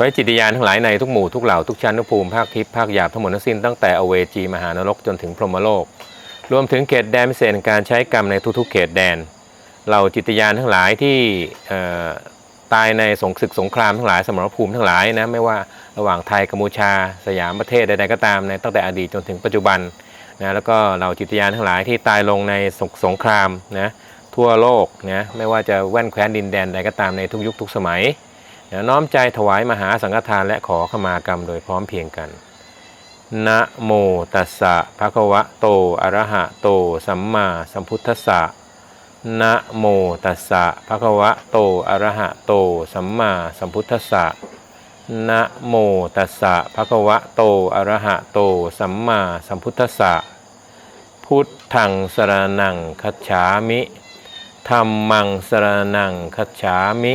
อให้จิตญาณทั้งหลายในทุกหมู่ทุกเหล่าทุกชั้นทุกภูมิภาคทิพย์ภาคหยาบทั้งหมดทั้งสิ้นตั้งแต่อเวจีมหานรกจนถึงพรหมโลก รวมถึงเขตแดนพิเศษการใช้กรรมในทุกๆ เขตแดน เราจิตญาณทั้งหลายที่ตายในสงศึกสงครามทั้งหลายสมรภูมิทั้งหลายนะไม่ว่าระหว่างไทยกัมพูชา สยามประเทศใดๆก็ตามในตั้งแต่อดีตจนถึงปัจจุบันนะแล้วก็เราจิตญาณทั้งหลายที่ตายลงในสงสงครามนะทั่วโลกนะไม่ว่าจะแว่นแคว้นดินแดนใดก็ตามในทุกยุคทุกสมัย น้อมใจถวายมหาสังฆทานและขอขมากรรมโดยพร้อมเพียงกัน นะโมตัสสะภะคะวะโต อะระหะโต สัมมาสัมพุทธัสสะ นะโมตัสสะภะคะวะโต อะระหะโต สัมมาสัมพุทธัสสะ นะโมตัสสะภะคะวะโต อะระหะโต สัมมาสัมพุทธัสสะ พุทธังสรนังคัจฉามิธัมมังสรนังคัจฉามิ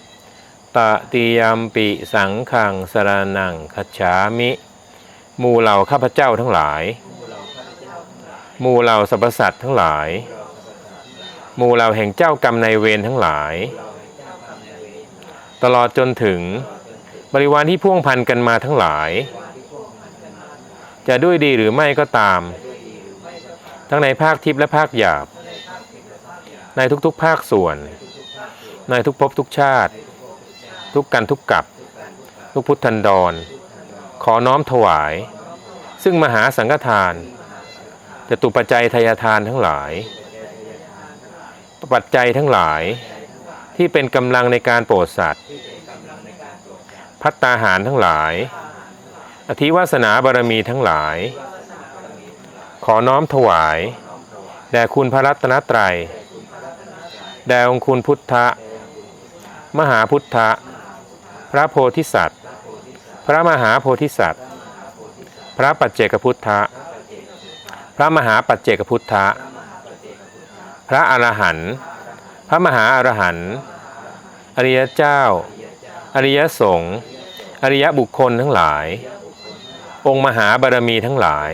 ตติยมปิสังฆังสรนังคัจฉามิ หมู่เหล่าข้าพเจ้าทั้งหลาย หมู่เหล่าสรรพสัตว์ทั้งหลาย หมู่เหล่าแห่งเจ้ากรรมในายเวรทั้งหลาย ตลอดจนถึงบริวารที่พ่วงพันกันมาทั้งหลาย จะด้วยดีหรือไม่ก็ตาม ทั้งในภาคทิพย์และภาคหยาบ ในทุกๆภาคส่วน ในทุกภพทุกชาติ ทุกกันทุกกับ ทุกพุทธันดร ขอน้อมถวาย ซึ่งมหาสังฆทานจตุปัจจัยทายทานทั้งหลาย ปัจจัยทั้งหลายที่เป็นกำลังในการโปรดสัตว์ พัตตาหารทั้งหลาย อธิวาสนาบารมีทั้งหลาย ขอน้อมถวาย แด่คุณพระรัตนตรัย แด่องค์คุณพุทธะ มหาพุทธะ พระโพธิสัตว์ พระมหาโพธิสัตว์ พระปัจเจกพุทธะ พระมหาปัจเจกพุทธะ พระอรหันต์ พระมหาอรหันต์ อริยเจ้า อริยสงฆ์ อริยบุคคลทั้งหลาย องค์มหาบารมีทั้งหลาย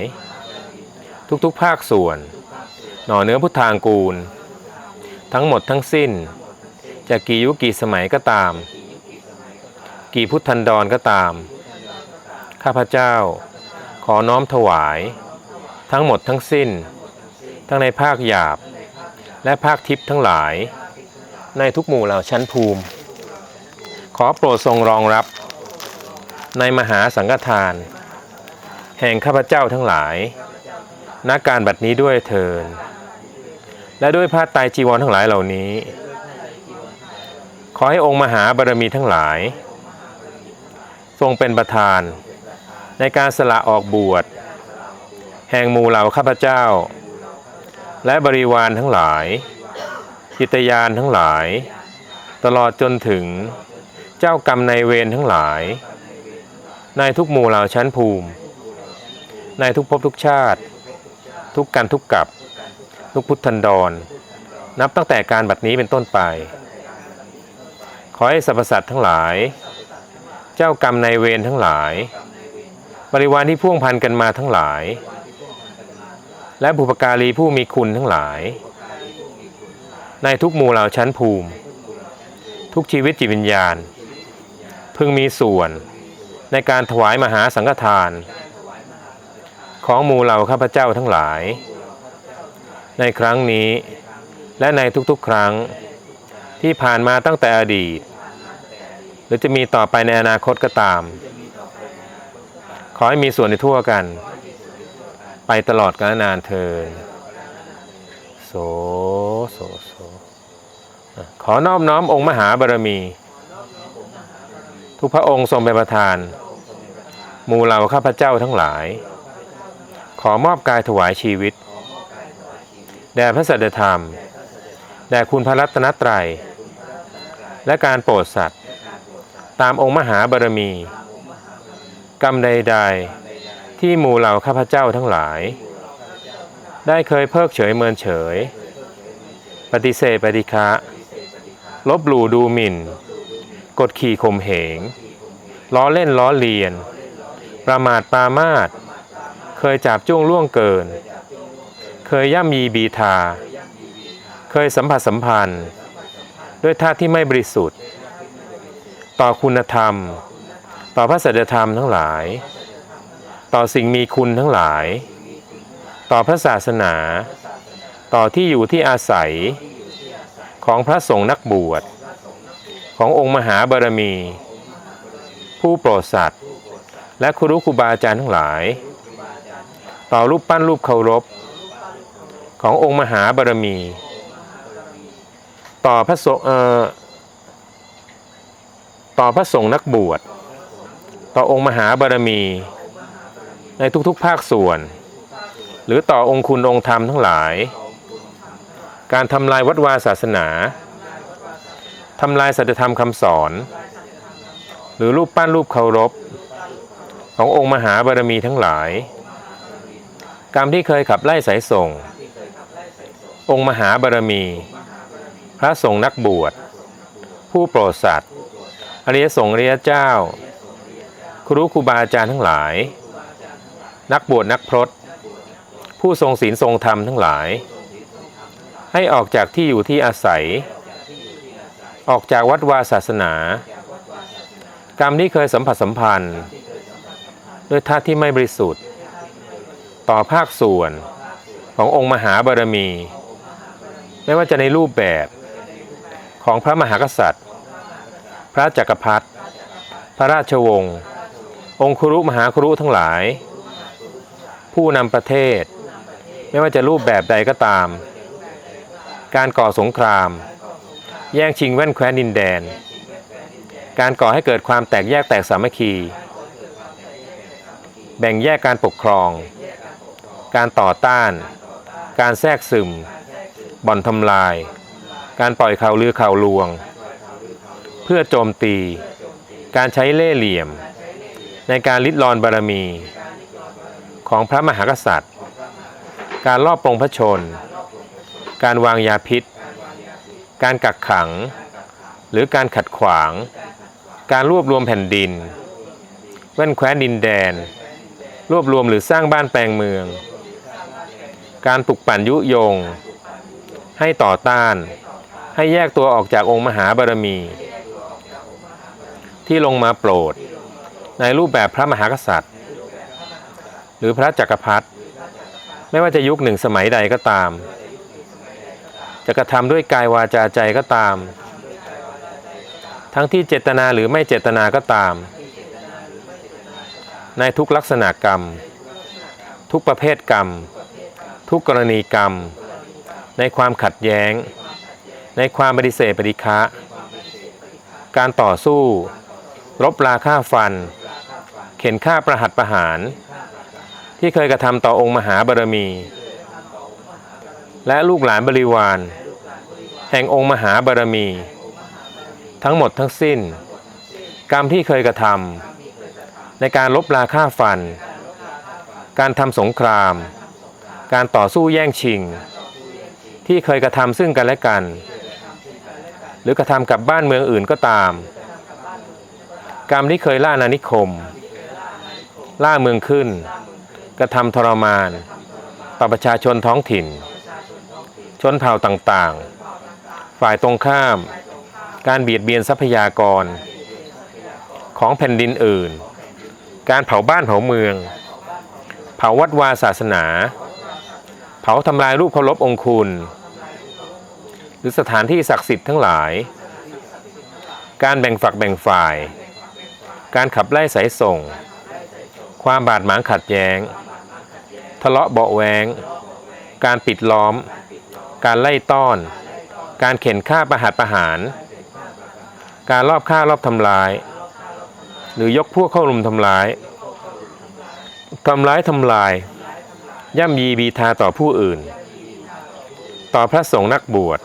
ทุกๆภาคส่วน หน่อเนื้อพุทธางกูล ทั้งหมดทั้งสิ้นจะกี่ยุคกี่สมัยก็ตาม กี่พุทธันดรก็ตาม ข้าพเจ้า ขอน้อมถวาย ทั้งหมดทั้งสิ้น ทั้งในภาคหยาบ และภาคทิพย์ทั้งหลาย ในทุกหมู่เหล่าชั้นภูมิ ขอโปรดทรงรองรับ ในมหาสังฆทาน แห่งข้าพเจ้าทั้งหลายณการบัดนี้ด้วยเทิน และด้วยผ้าไตรจีวรทั้งหลายเหล่านี้ ขอให้องค์มหาบารมีทั้งหลาย ทรงเป็นประธาน ในการสละออกบวช แห่งหมู่เหล่าข้าพเจ้า และบริวารทั้งหลายจิตยานทั้งหลาย ตลอดจนถึงเจ้ากรรมในายเวรทั้งหลาย ในทุกหมู่เหล่าชั้นภูมิ ในทุกภพทุกชาติ ทุกกันทุกกับทุกพุทธันดร นับตั้งแต่การบัดนี้เป็นต้นไป ขอให้สรรพสัตว์ทั้งหลาย เจ้ากรรมในายเวรทั้งหลาย บริวารที่พ่วงพันกันมาทั้งหลาย และบุปการีผู้มีคุณทั้งหลาย ในทุกหมู่เหล่าชั้นภูมิ ทุกชีวิตจิตวิญญาณ พึงมีส่วนในการถวายมหาสังฆทาน ของหมู่เหล่าข้าพเจ้าทั้งหลาย ในครั้งนี้และในทุกๆครั้งที่ผ่านมาตั้งแต่อดีต หรือจะมีต่อไปในอนาคตก็ตาม ขอให้มีส่วนในทั่วกัน ไปตลอดกาลนานเทินโสโสโสขอนอบน้อมองค์มหาบารมี ทุกพระองค์ทรงเป็นประธานหมู่เหล่าข้าพเจ้าทั้งหลาย ขอมอบกายถวายชีวิต แด่พระสัจธรรม แด่คุณพระรัตนตรัย และการโปรดสัตว์ ตามองค์มหาบารมี กรรมใด ๆ ที่หมู่เหล่าข้าพเจ้าทั้งหลาย ได้เคยเพิกเฉยเมินเฉย ปฏิเสธปฏิฆะลบหลู่ดูหมิ่น กดขี่ข่มเหง ล้อเล่นล้อเลียน ประมาทปามาทเคยจับจ้วงล่วงเกิน เคยย่ำยีบีทา เคยสัมผัสสัมพันธ์ ด้วยท่าที่ไม่บริสุทธิ์ ต่อคุณธรรม ต่อพระสัจธรรมทั้งหลาย ต่อสิ่งมีคุณทั้งหลาย ต่อพระศาสนา ต่อที่อยู่ที่อาศัย ของพระสงฆ์นักบวช ขององค์มหาบารมี ผู้โปรดสัตว์ และครูครูบาอาจารย์ทั้งหลาย ต่อรูปปั้นรูปเคารพ ขององค์มหาบารมี ต่อพระสงฆ์ ต่อพระสงฆ์นักบวช ต่อองค์มหาบารมี ในทุกๆภาคส่วน หรือต่อองค์คุณองค์ธรรมทั้งหลาย การทำลายวัดวาศาสนาทำลายสัจธรรมคำสอน หรือรูปปั้นรูปเคารพ ขององค์มหาบารมีทั้งหลาย กรรมที่เคยขับไล่สายส่ง องค์มหาบารมี พระสงฆ์นักบวช ผู้โปรดสัตว์ อริยสงฆ์อริยเจ้า ครูครูบาอาจารย์ทั้งหลาย นักบวชนักพรตผู้ทรงศีลทรงธรรมทั้งหลาย ให้ออกจากที่อยู่ที่อาศัย ออกจากวัดวาศาสนา กรรมที่เคยสัมผัสสัมพันธ์ ด้วยท่าที่ไม่บริสุทธิ์ ต่อภาคส่วนขององค์มหาบารมี ไม่ว่าจะในรูปแบบของพระมหากษัตริย์ ระจักรพรรดิพระราชวงศ์ องคุรุมหาคุรุทั้งหลาย ผู้นำประเทศ ไม่ว่าจะรูปแบบใดก็ตาม การก่อสงคราม แย่งชิงแว่นแคว้นดินแดน การก่อให้เกิดความแตกแยกแตกสามัคคี แบ่งแยกการปกครอง การต่อต้าน การแทรกซึม บ่อนทำลาย การปล่อยข่าวลือข่าวลวง เพื่อโจมตี การใช้เล่ห์เหลี่ยม ในการลิดรอนบารมี ของพระมหากษัตริย์ การลอบปลงพระชน การวางยาพิษ การกักขัง หรือการขัดขวาง การรวบรวมแผ่นดิน แว่นแคว้นดินแดน รวบรวมหรือสร้างบ้านแปลงเมือง การปลุกปั่นยุยง ให้ต่อต้าน ให้แยกตัวออกจากองค์มหาบารมี ที่ลงมาโปรด ในรูปแบบพระมหากษัตริย์ หรือพระจักรพรรดิไม่ว่าจะยุคหนึ่งสมัยใดก็ตาม จะกระทำด้วยกายวาจาใจก็ตาม ทั้งที่เจตนาหรือไม่เจตนาก็ตาม ในทุกลักษณะกรรม ทุกประเภทกรรม ทุกกรณีกรรม ในความขัดแย้ง ในความปฏิเสธปฏิฆะการต่อสู้ รบราฆ่าฟัน เข็นฆ่าประหัตประหาร ที่เคยกระทำต่อองค์มหาบารมี และลูกหลานบริวาร แห่งองค์มหาบารมี ทั้งหมดทั้งสิ้น กรรมที่เคยกระทำในการลบราฆ่าฟัน การทำสงคราม การต่อสู้แย่งชิง ที่เคยกระทำซึ่งกันและกัน หรือกระทำกับบ้านเมืองอื่นก็ตาม กรรมที่เคยล่านานิคม ล่าเมืองขึ้น กระทำทรมานต่อประชาชนท้องถิ่น ชนเผ่าต่างๆ ฝ่ายตรงข้าม การเบียดเบียนทรัพยากร ของแผ่นดินอื่น การเผาบ้านเผาเมือง เผาวัดวาศาสนา เผาทำลายรูปเคารพองคุณ หรือสถานที่ศักดิ์สิทธิ์ทั้งหลาย การแบ่งฝักแบ่งฝ่าย การขับไล่สายส่ง ความบาดหมางขัดแย้ง ทะเลาะเบาแวง การปิดล้อม การไล่ต้อน การเข็นฆ่าประหัตประหาร การลอบฆ่ารอบทำลาย หรือยกพวกเข้ารุมทำร้ายทำร้ายทำลาย ย่ำยีบีทาต่อผู้อื่น ต่อพระสงฆ์นักบวช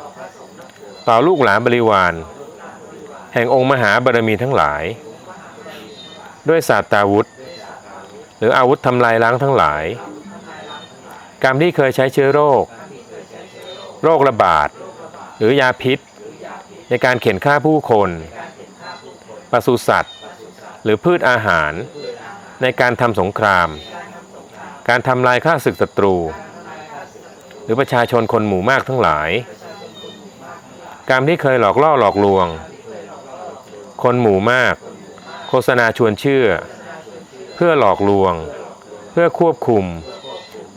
ต่อลูกหลานบริวาร แห่งองค์มหาบารมีทั้งหลาย ด้วยศาสตราวุธ หรืออาวุธทำลายล้างทั้งหลาย กรรมที่เคยใช้เชื้อโรค โรคระบาด หรือยาพิษ ในการเข็นฆ่าผู้คนปศุสัตว์ หรือพืชอาหาร ในการทำสงคราม การทำลายฆ่าศึกศัตรู หรือประชาชนคนหมู่มากทั้งหลาย กรรมที่เคยหลอกล่อหลอกลวง คนหมู่มาก ฆษณาชวนเชื่อ เพื่อหลอกลวง เพื่อควบคุม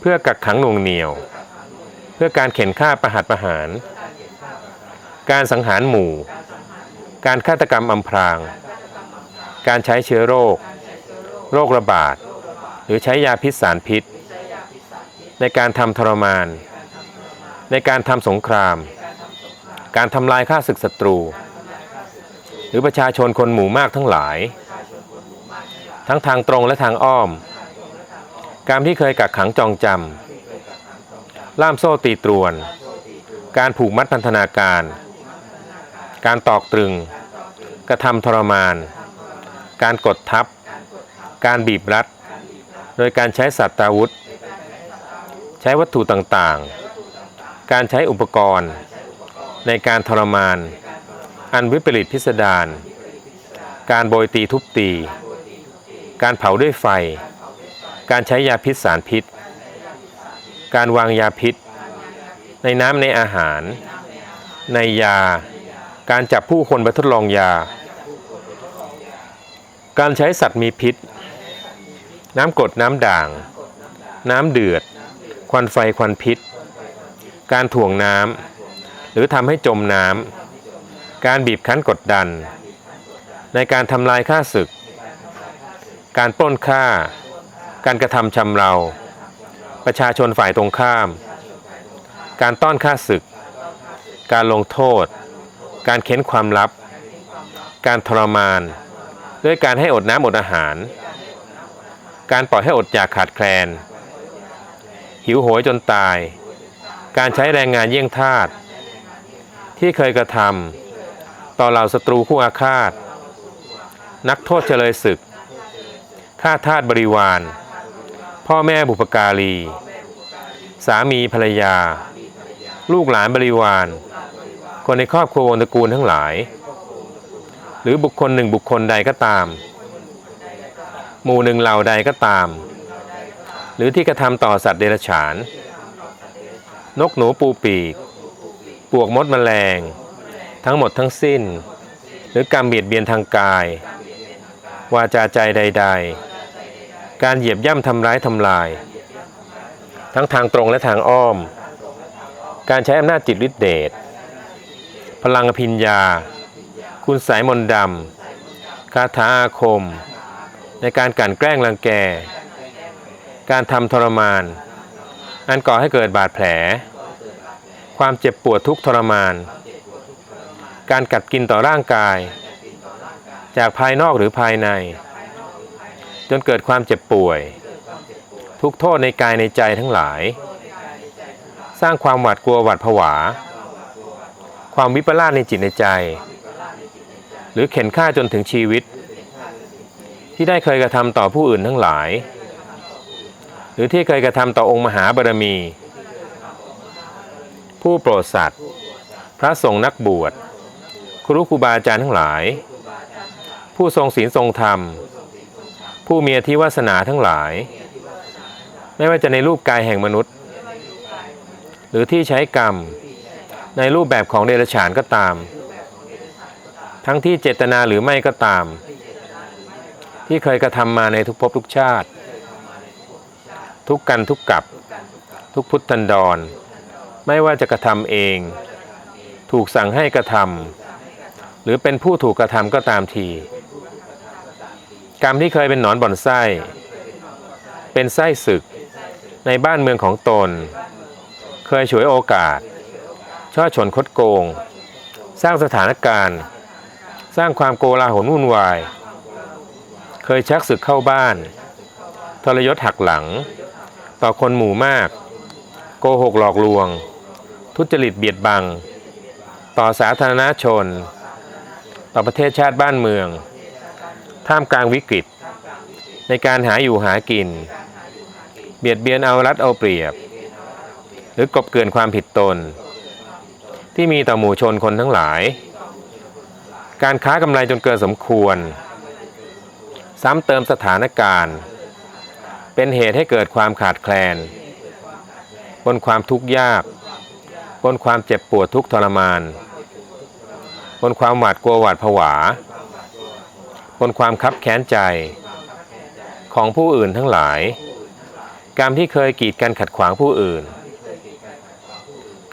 เพื่อกักขังหน่วงเหนียว เพื่อการเข็นฆ่าประหัตประหาร การสังหารหมู่ การฆาตกรรมอำพราง การใช้เชื้อโรค โรคระบาด หรือใช้ยาพิษสารพิษ ในการทำทรมาน ในการทำสงคราม การทำลายฆ่าศึกศัตรูหรือประชาชนคนหมู่มากทั้งหลาย ทั้งทางตรงและทางอ้อมการที่เคยกักขังจองจำ ล่ามโซ่ตีตรวน การผูกมัดพันธนาการ การตอกตรึง กระทำทรมาน การกดทับ การบีบรัด โดยการใช้สัตว์อาวุธ ใช้วัตถุต่างๆ การใช้อุปกรณ์ ในการทรมาน อันวิปริตพิสดาร การโบยตีทุบตี การเผาด้วยไฟ การใช้ยาพิษสารพิษ การวางยาพิษ ในน้ำในอาหาร ในยา การจับผู้คนไปทดลองยา การใช้สัตว์มีพิษ น้ำกรดน้ำด่าง น้ำเดือด ควันไฟควันพิษ การถ่วงน้ำหรือทำให้จมน้ำการบีบคั้นกดดัน ในการทำลายข้าศึก การปล้นฆ่า การกระทำชำเรา ประชาชนฝ่ายตรงข้าม การต้อนฆ่าศึก การลงโทษ การเค้นความลับ การทรมาน ด้วยการให้อดน้ำอดอาหาร การปล่อยให้อดอยากขาดแคลน หิวโหยจนตาย การใช้แรงงานเยี่ยงทาสที่เคยกระทำต่อเหล่าศัตรูคู่อาฆาต นักโทษเฉลยศึก ข้าทาสบริวาร พ่อแม่บุพการี สามีภรรยา ลูกหลานบริวาร คนในครอบครัววงตระกูลทั้งหลาย หรือบุคคลหนึ่งบุคคลใดก็ตาม หมู่หนึ่งเหล่าใดก็ตาม หรือที่กระทำต่อสัตว์เดรัจฉาน นกหนูปูปีก ปวกมดแมลง ทั้งหมดทั้งสิ้น หรือกรรมเบียดเบียนทางกาย วาจาใจใด ๆ การเหยียบย่ำทำร้ายทำลาย ทั้งทางตรงและทางอ้อม การใช้อำนาจจิตฤทธิเดชพลังอภิญญา คุณสายมนต์ดำคาถาอาคม ในการกลั่นแกล้งรังแก การทำทรมาน อันก่อให้เกิดบาดแผล ความเจ็บปวดทุกทรมาน การกัดกินต่อร่างกาย จากภายนอกหรือภายใน จนเกิดความเจ็บป่วย ทุกโทษในกายในใจทั้งหลาย สร้างความหวาดกลัวหวาดผวา ความวิปลาสในจิตในใจ หรือเข็นฆ่าจนถึงชีวิต ที่ได้เคยกระทำต่อผู้อื่นทั้งหลาย หรือที่เคยกระทำต่อองค์มหาบารมี ผู้โปรดสัตว์ พระสงฆ์นักบวชครูครูบาอาจารย์ทั้งหลาย ผู้ทรงศีลทรงธรรม ผู้มีอธิวาสนาทั้งหลาย ไม่ว่าจะในรูปกายแห่งมนุษย์ หรือที่ใช้กรรม ในรูปแบบของเดรัจฉานก็ตาม ทั้งที่เจตนาหรือไม่ก็ตาม ที่เคยกระทำมาในทุกภพทุกชาติ ทุกกันทุกกับ ทุกพุทธันดร ไม่ว่าจะกระทำเอง ถูกสั่งให้กระทำ หรือเป็นผู้ถูกกระทำก็ตามที กรรมที่เคยเป็นหนอนบ่อนไส้ เป็นไส้ศึก ในบ้านเมืองของตน เคยฉวยโอกาส ช่อฉนคดโกง สร้างสถานการณ์ สร้างความโกลาหลวุ่นวาย เคยชักศึกเข้าบ้าน ทรยศหักหลัง ต่อคนหมู่มาก โกหกหลอกลวง ทุจริตเบียดบัง ต่อสาธารณชน ต่อประเทศชาติบ้านเมือง ท่ามกลางวิกฤต ในการหาอยู่หากิน เบียดเบียนเอารัดเอาเปรียบ หรือกบเกินความผิดตน ที่มีต่อหมู่ชนคนทั้งหลาย การค้ากำไรจนเกินสมควร ซ้ำเติมสถานการณ์ เป็นเหตุให้เกิดความขาดแคลน บนความทุกข์ยาก บนความเจ็บปวดทุกทรมาน บนความหวาดกลัวหวาดผวา บนความคับแค้นใจ ของผู้อื่นทั้งหลาย กรรมที่เคยกีดกันขัดขวางผู้อื่น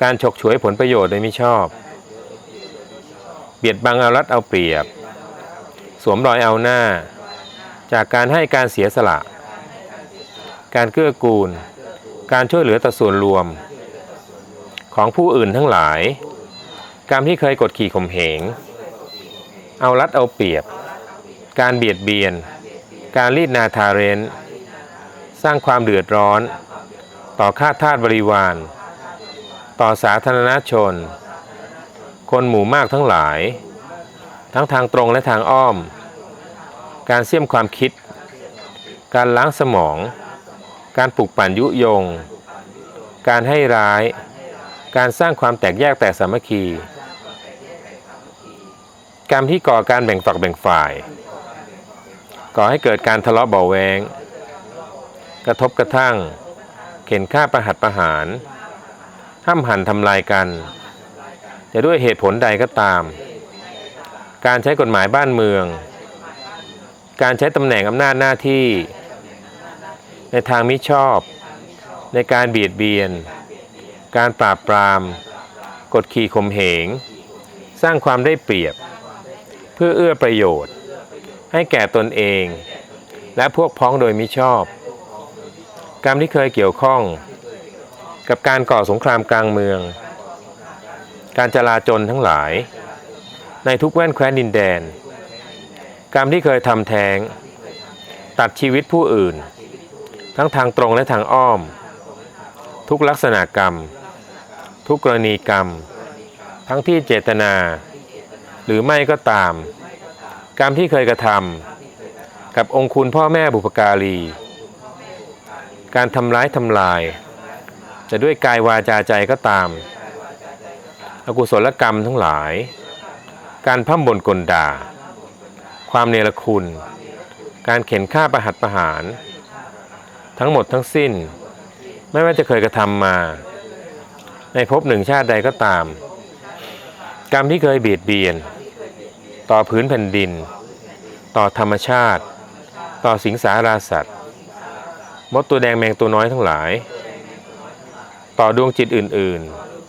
การฉกฉวยผลประโยชน์โดยไม่ชอบ เบียดบังเอารัดเอาเปรียบ สวมรอยเอาหน้า จากการให้การเสียสละ การเกื้อกูล การช่วยเหลือต่อส่วนรวม ของผู้อื่นทั้งหลาย กรรมที่เคยกดขี่ข่มเหง เอารัดเอาเปรียบ การเบียดเบียน การรีดนาทาเรนสร้างความเดือดร้อน ต่อข้าทาสบริวาร ต่อสาธารณชน คนหมู่มากทั้งหลาย ทั้งทางตรงและทางอ้อม การเสี่ยมความคิด การล้างสมอง การปลุกปั่นยุยง การให้ร้ายการสร้างความแตกแยกแต่สามัคคี กรรมที่ก่อการแบ่งฝักแบ่งฝ่าย ก่อให้เกิดการทะเลาะเบาแวงกระทบกระทั่ง เข็นฆ่าประหัตประหาร ห้ามหันทำลายกัน จะด้วยเหตุผลใดก็ตาม การใช้กฎหมายบ้านเมือง การใช้ตำแหน่งอำนาจหน้าที่ ในทางมิชอบ ในการเบียดเบียน การปราบปราม กดขี่ข่มเหง สร้างความได้เปรียบ เพื่อเอื้อประโยชน์ ให้แก่ตนเอง และพวกพ้องโดยมิชอบ กรรมที่เคยเกี่ยวข้อง กับการก่อสงครามกลางเมือง การจลาจลทั้งหลาย ในทุกแว่นแคว้นดินแดน กรรมที่เคยทำแท้ง ตัดชีวิตผู้อื่น ทั้งทางตรงและทางอ้อม ทุกลักษณะกรรม ทุกกรณีกรรม ทั้งที่เจตนา หรือไม่ก็ตาม กรรมที่เคยกระทำกับองคุณพ่อแม่บุพการี การทำร้ายทำลาย จะด้วยกายวาจาใจก็ตาม อกุศลกรรมทั้งหลาย การพั่มบนกลด่า ความเนรคุณ การเข็นฆ่าประหัตประหาร ทั้งหมดทั้งสิ้น ไม่ว่าจะเคยกระทำมา ในภพหนึ่งชาติใดก็ตามกรรมที่เคยเบียดเบียน ต่อพื้นแผ่นดิน ต่อธรรมชาติ ต่อสิงสาราสัตว์มดตัวแดงแมงตัวน้อยทั้งหลาย ต่อดวงจิตอื่น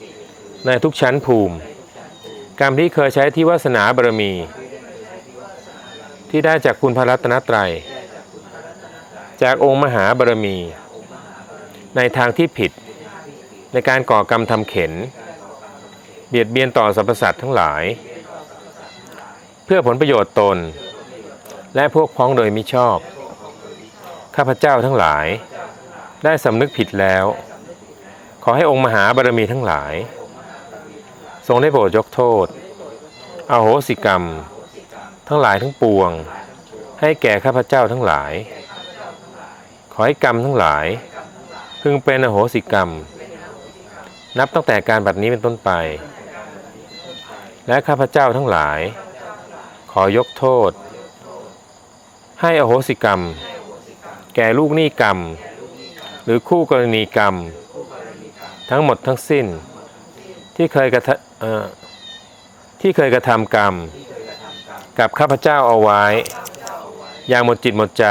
ๆ ในทุกชั้นภูมิ กรรมที่เคยใช้ที่วาสนาบารมี ที่ได้จากคุณพระรัตนตรัย จากองค์มหาบารมี ในทางที่ผิดในการก่อกรรมทำเข็น เบียดเบียนต่อสรรพสัตว์ทั้งหลาย เพื่อผลประโยชน์ตน และพวกพ้องโดยมิชอบ ข้าพเจ้าทั้งหลาย ได้สำนึกผิดแล้ว ขอให้องค์มหาบารมีทั้งหลาย ทรงได้โปรดยกโทษอาโหสิกรรม ทั้งหลายทั้งปวง ให้แก่ข้าพเจ้าทั้งหลาย ขอให้กรรมทั้งหลาย พึงเป็นอโหสิกรรม นับตั้งแต่การบัดนี้เป็นต้นไป และข้าพเจ้าทั้งหลาย อยกโทษ ให้อโหสิกรรม แก่ลูกหนี้กรรม หรือคู่กรณีกรรม ทั้งหมดทั้งสิ้น ที่เคยกระท๊ะที่เคยกระทำกรรม กับข้าพเจ้าเอาไว้ อย่างหมดจิตหมดใจ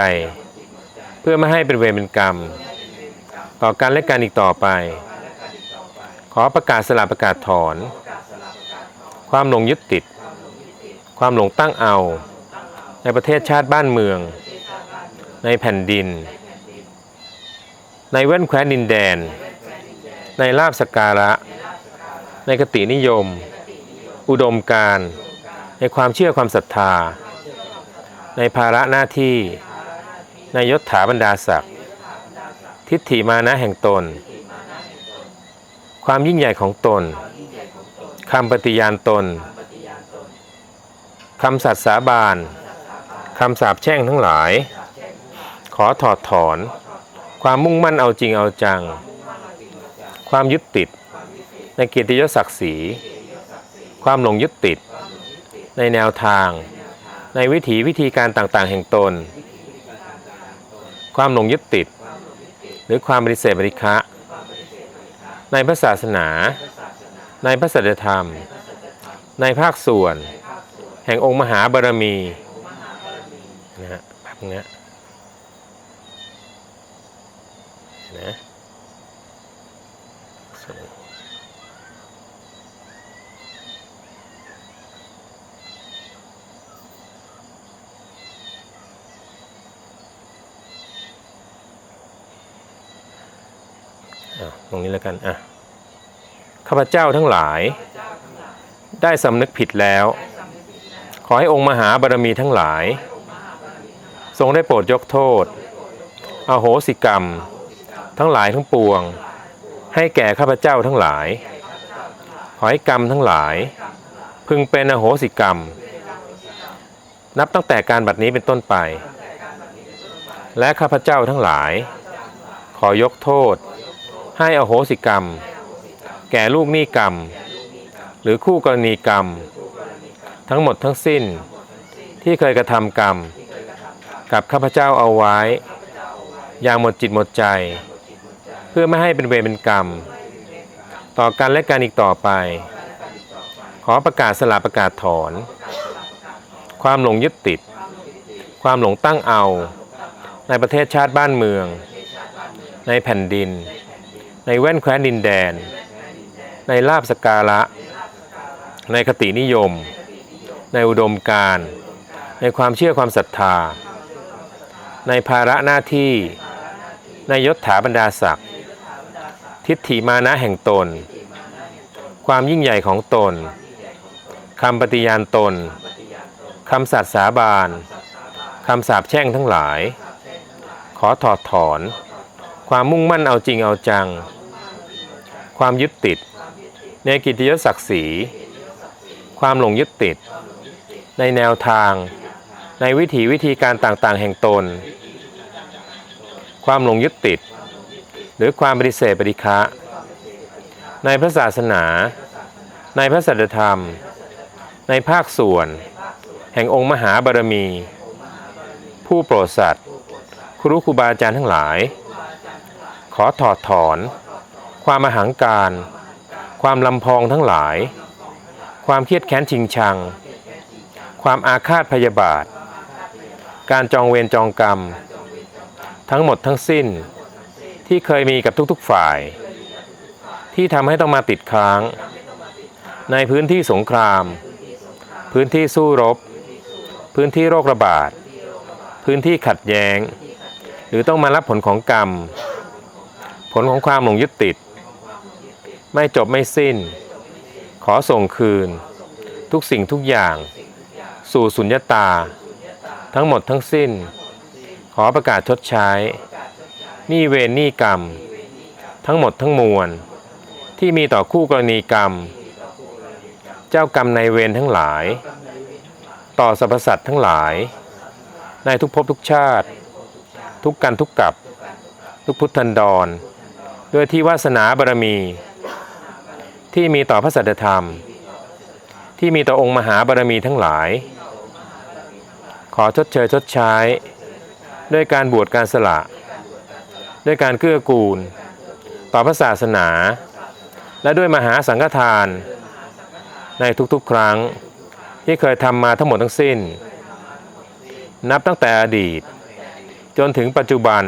เพื่อไม่ให้เป็นเวรเป็นกรรม ต่อกันและกันอีกต่อไป ขอประกาศสละประกาศถอน ความหลงยึดติด ความหลงตั้งเอา ในประเทศชาติบ้านเมือง ในแผ่นดิน ในแว่นแคว้นดินแดน ในลาบสการะ ในกตินิยม อุดมการในความเชื่อความศรัทธา ในภาระหน้าที่ ในยศถาบรรดาศักดิ์ทิฏฐิมานะแห่งตน ความยิ่งใหญ่ของตนคำปฏิญาณตน คำสัตย์สาบานคำสาปแช่งทั้งหลาย ขอถอดถอน ความมุ่งมั่นเอาจริงเอาจัง ความยึดติด ในเกียรติยศศักดิ์ศรี ความหลงยึดติด ในแนวทาง ในวิถีวิธีการต่างๆ แห่งตน ความหลงยึดติด หรือความปฏิเสธบริคะ ในพระศาสนา ในพระสัจธรรม ในภาคส่วน แห่งองค์มหาบารมีนะฮะภาพนี้นะสวนอะตรงนี้แล้วกันอะข้าพเจ้าทั้งหลาย ได้สำนึกผิดแล้ว อให้องค์มหาบารมีทั้งหลาย ทรงได้โปรดยกโทษ อโหสิกรรม ทั้งหลายทั้งปวง ให้แก่ข้าพเจ้าทั้งหลาย ขอให้กรรมทั้งหลาย พึงเป็นอโหสิกรรม นับตั้งแต่การบัดนี้เป็นต้นไป และข้าพเจ้าทั้งหลาย ขอยกโทษ ให้อโหสิกรรม แก่ลูกหนี้กรรม หรือคู่กรณีกรรม ทั้งหมดทั้งสิ้น ที่เคยกระทำกรรม กับข้าพเจ้าเอาไว้ อย่างหมดจิตหมดใจ เพื่อไม่ให้เป็นเวรเป็นกรรม ต่อกันและกันอีกต่อไป ขอประกาศสละประกาศถอน ความหลงยึดติด ความหลงตั้งเอา ในประเทศชาติบ้านเมือง ในแผ่นดิน ในแว่นแคว้นดินแดน ในลาบสกการะในคตินิยม ในอุดมการณ์ในความเชื่อความศรัทธา ในภาระหน้าที่ ในยศถาบรรดาศักดิ์ทิฏฐิมานะแห่งตน ความยิ่งใหญ่ของตนคำปฏิญาณตนคำสัตย์สาบานคำสาปแช่งทั้งหลาย ขอถอดถอน ความมุ่งมั่นเอาจริงเอาจัง ความยึดติด ในกิตติยศศักดิ์ศรี ความหลงยึดติด ในแนวทาง ในวิถีวิธีการต่างๆ แห่งตน ความหลงยึดติด หรือความปฏิเสธปฏิฆะในพระศาสนา ในพระสัจธรรม ในภาคส่วน แห่งองค์มหาบารมี ผู้โปรดสัตว์ครูครูบาอาจารย์ทั้งหลาย ขอถอดถอน ความอหังการ ความลำพองทั้งหลาย ความเครียดแค้นชิงชัง ความอาฆาตพยาบาท การจองเวรจองกรรม ทั้งหมดทั้งสิ้น ที่เคยมีกับทุกๆฝ่าย ที่ทำให้ต้องมาติดค้าง ในพื้นที่สงคราม พื้นที่สู้รบ พื้นที่โรคระบาด พื้นที่ขัดแย้ง หรือต้องมารับผลของกรรม ผลของความหลงยึดติด ไม่จบไม่สิ้น ขอส่งคืน ทุกสิ่งทุกอย่าง สู่สุญญตา ทั้งหมดทั้งสิ้น ขอประกาศชดใช้หนี้เวรนี้กรรม ทั้งหมดทั้งมวล ที่มีต่อคู่กรณีกรรม เจ้ากรรมในเวรทั้งหลาย ต่อสรรพสัตว์ทั้งหลาย ในทุกภพทุกชาติ ทุกกันทุกกับทุกพุทธันดรด้วยที่วาสนาบารมี ที่มีต่อพระสัจธรรม ที่มีต่อองค์มหาบารมีทั้งหลาย ขอชดเชยชดใช้ ด้วยการบวชการสละ ด้วยการเกื้อกูล ต่อพระศาสนา และด้วยมหาสังฆทาน ในทุกๆ ครั้งที่เคยทำมาทั้งหมดทั้งสิ้น นับตั้งแต่อดีต จนถึงปัจจุบัน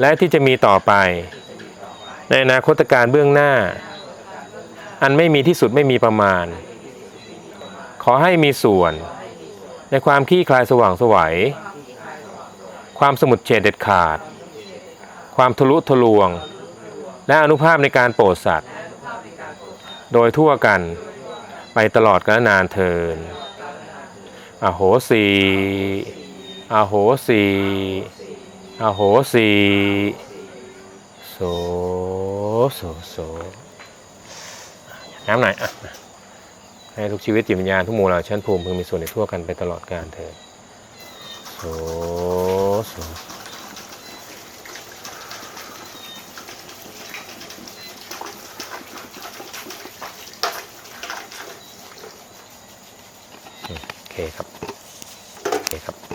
และที่จะมีต่อไป ในอนาคตการเบื้องหน้า อันไม่มีที่สุดไม่มีประมาณ ขอให้มีส่วน ในความขี้คลายสว่างสวัย ความสมุดเฉดเด็ดขาด ความทะลุทะลวง และอนุภาพในการโปรดสัตว์ โดยทั่วกันไปตลอดกาลนานเทินอโหสีอโหสีอโหสีโสโสโสน้ำหน่อยอะ ให้ทุกชีวิตจิตวิญญาณทุกหมู่เหล่าชั้นภูมิพึงมีส่วนในทั่วกันไปตลอดกาลเถิดโสสโอเคครับ โอเคครับ